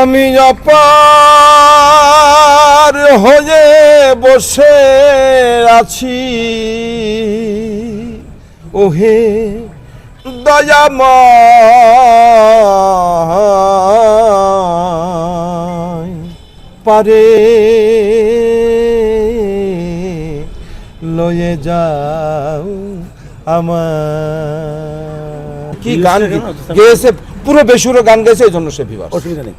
আমি অপার হয়ে বসে আছি। ওহে দয়াময় পারে লয়ে যাও আমার কি গান গেয়েছে পুরো বেসুরো গান গেয়েছে এই জন্য সে বিবাহ অসুবিধা নেই।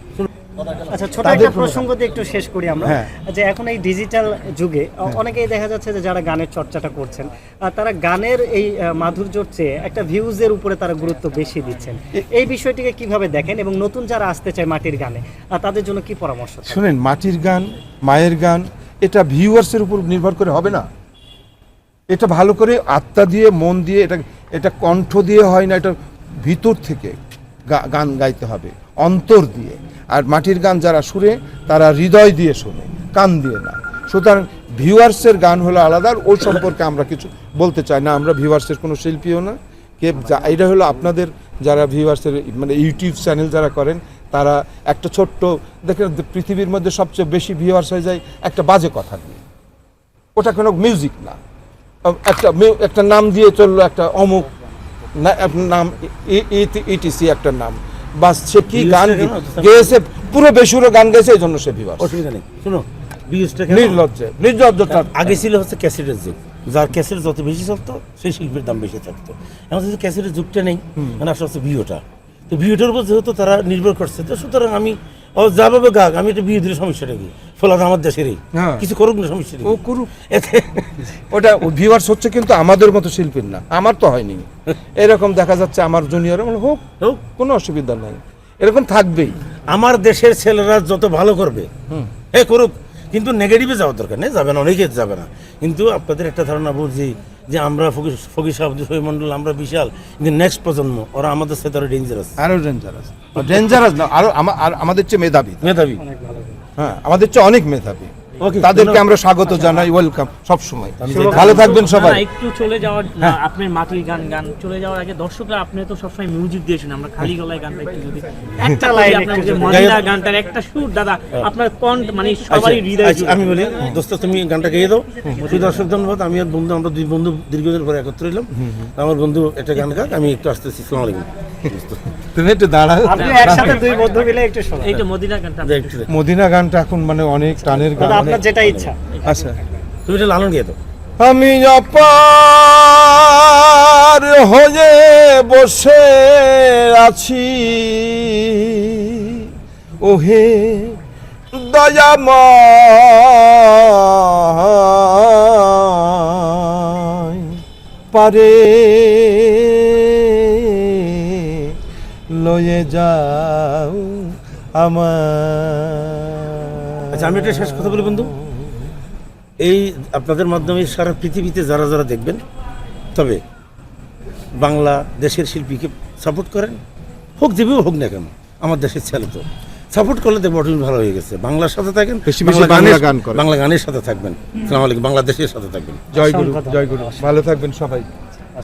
আচ্ছা ছোট একটা প্রসঙ্গ দিয়ে একটু শেষ করি আমরা। হ্যাঁ। যে এখন এই ডিজিটাল যুগে অনেকেই দেখা যাচ্ছে যে যারা গানের চর্চাটা করছেন আর তারা গানের এই মাধুর্যর চেয়ে একটা ভিউজের উপরে তারা গুরুত্ব বেশি দিচ্ছেন। এই বিষয়টিকে কীভাবে দেখেন এবং নতুন যারা আসতে চায় মাটির গানে আহ, তাদের জন্য কি পরামর্শ শুনেন মাটির গান মায়ের গান এটা ভিউয়ার্সের উপর নির্ভর করে হবে না। এটা ভালো করে আত্মা দিয়ে মন দিয়ে এটা এটা কণ্ঠ দিয়ে হয় না এটা ভিতর থেকে গান গাইতে হবে, অন্তর দিয়ে। আর মাটির গান যারা শুনে তারা হৃদয় দিয়ে শোনে, কান দিয়ে না। সুতরাং ভিউয়ার্সের গান হলো আলাদা, আর ওই সম্পর্কে আমরা কিছু বলতে চাই না। আমরা ভিউয়ার্সের কোনো শিল্পীও না। কে এটা হলো আপনাদের যারা ভিউয়ার্সের মানে ইউটিউব চ্যানেল যারা করেন, তারা একটা ছোট্ট, দেখেন পৃথিবীর মধ্যে সবচেয়ে বেশি ভিউয়ার্স হয়ে যায় একটা বাজে কথা দিয়ে ওটা কোনো মিউজিক না। একটা একটা নাম দিয়ে চলল একটা অমুক নাম ইটিসি একটা নাম। বাস সে কি গান? গেয়েছে পুরো বেসুরো গান গেয়েছে এই জন্য সে ভিউয়ার্স অসুবিধা নেই। শুনো? নির্লজ্জে নির্লজ্জতা আগে ছিল হচ্ছে ক্যাসেটের যুগ। যার ক্যাসেট যত বেশি চলতো সেই শিল্পীর দাম বেশি থাকতো। এখন যদি ক্যাসেটের যুগটা নেই। মানে আসলে হচ্ছে ভিওটা তো ভিওটার উপর যেহেতু তারা নির্ভর করছে তো সুতরাং আমি ও যা ভাবে গাক আমি একটা বিয়ে দিলে সমস্যাটা কি? ফলাদ আমার দেশেরই। হ্যাঁ। কিছু করুক না সমস্যা ও করুক। এতে ওটা ভিউয়ার্স হচ্ছে কিন্তু আমাদের মতো শিল্পীর না। আমার তো হয়নি। এরকম দেখা যাচ্ছে আমার জুনিয়র হোক হোক, কোনো অসুবিধা নাই। এরকম থাকবেই। আমার দেশের ছেলেরা যত ভালো করবে হে করুক। কিন্তু নেগেটিভে যাওয়ার দরকার নেই যাবে না অনেকে যাবে না। কিন্তু আপনাদের একটা ধারণা বুঝি যে আমরা ফকির ফকির সাহেব মন্ডল আমরা বিশাল কিন্তু নেক্সট প্রজন্ম ওরা আমাদের সাথে আরও ডেঞ্জারাস আরও ডেঞ্জারাস ডেঞ্জারাস না আরও আমাদের চেয়ে মেধাবী। মেধাবী। হ্যাঁ। আমাদের চেয়ে অনেক মেধাবী। তাদেরকে আমরা স্বাগত জানাই ওয়েলকাম সব সময়। ভালো থাকবেন সবাই। একটু চলে যাওয়ার আপনার মাটির গান গান চলে যাওয়ার আগে দর্শকরা আপনি তো সবসময় মিউজিক দিয়ে শুনে আমরা খালি গলায় গানটা একটু যদি একটা লাইন লাইন আপনার একটু যে যদি- মদিনা গানটার একটা সুর দাদা আপনার কণ্ঠ মানে সবারই হৃদয় আচ্ছা, আমি বলি দোস্ত তুমি গানটা গেয়ে দাও। শুধু দর্শক ধন্যবাদ। আমি আর বন্ধু আমরা দুই বন্ধু দীর্ঘদিন পরে একত্র হইলাম। আমার বন্ধু একটা গান গাক আমি একটু আসতেছি সালাম আলাইকুম। তুমি একটু দাঁড়াও। আপনি একসাথে দুই বন্ধু মিলে একটু শোনান। এই তো মদিনা গানটা। মদিনা গানটা এখন মানে অনেক টানের গান। আপনার যেটা ইচ্ছা। আচ্ছা। তুমি এটা লালন গেয়ে দাও। আমি অপার হয়ে বসে আছি। ওহে দয়াময় পারে লয়ে যাও আমার আচ্ছা আমি একটা শেষ কথা বলি বন্ধু। এই আপনাদের মাধ্যমে সারা পৃথিবীতে যারা যারা দেখবেন তবে বাংলা দেশের শিল্পীকে সাপোর্ট করেন হোক যেভাবে হোক না কেন আমার দেশের ছেলে তো। সাপোর্ট করলে দেখব অটোমেটিক ভালো হয়ে গেছে। বাংলার সাথে থাকেন বাংলা গানের- গান করেন। বাংলা গানের সাথে থাকবেন। আলাইকুম বাংলাদেশের সাথে থাকবেন। জয় গুরু জয় গুরু। ভালো থাকবেন সবাই।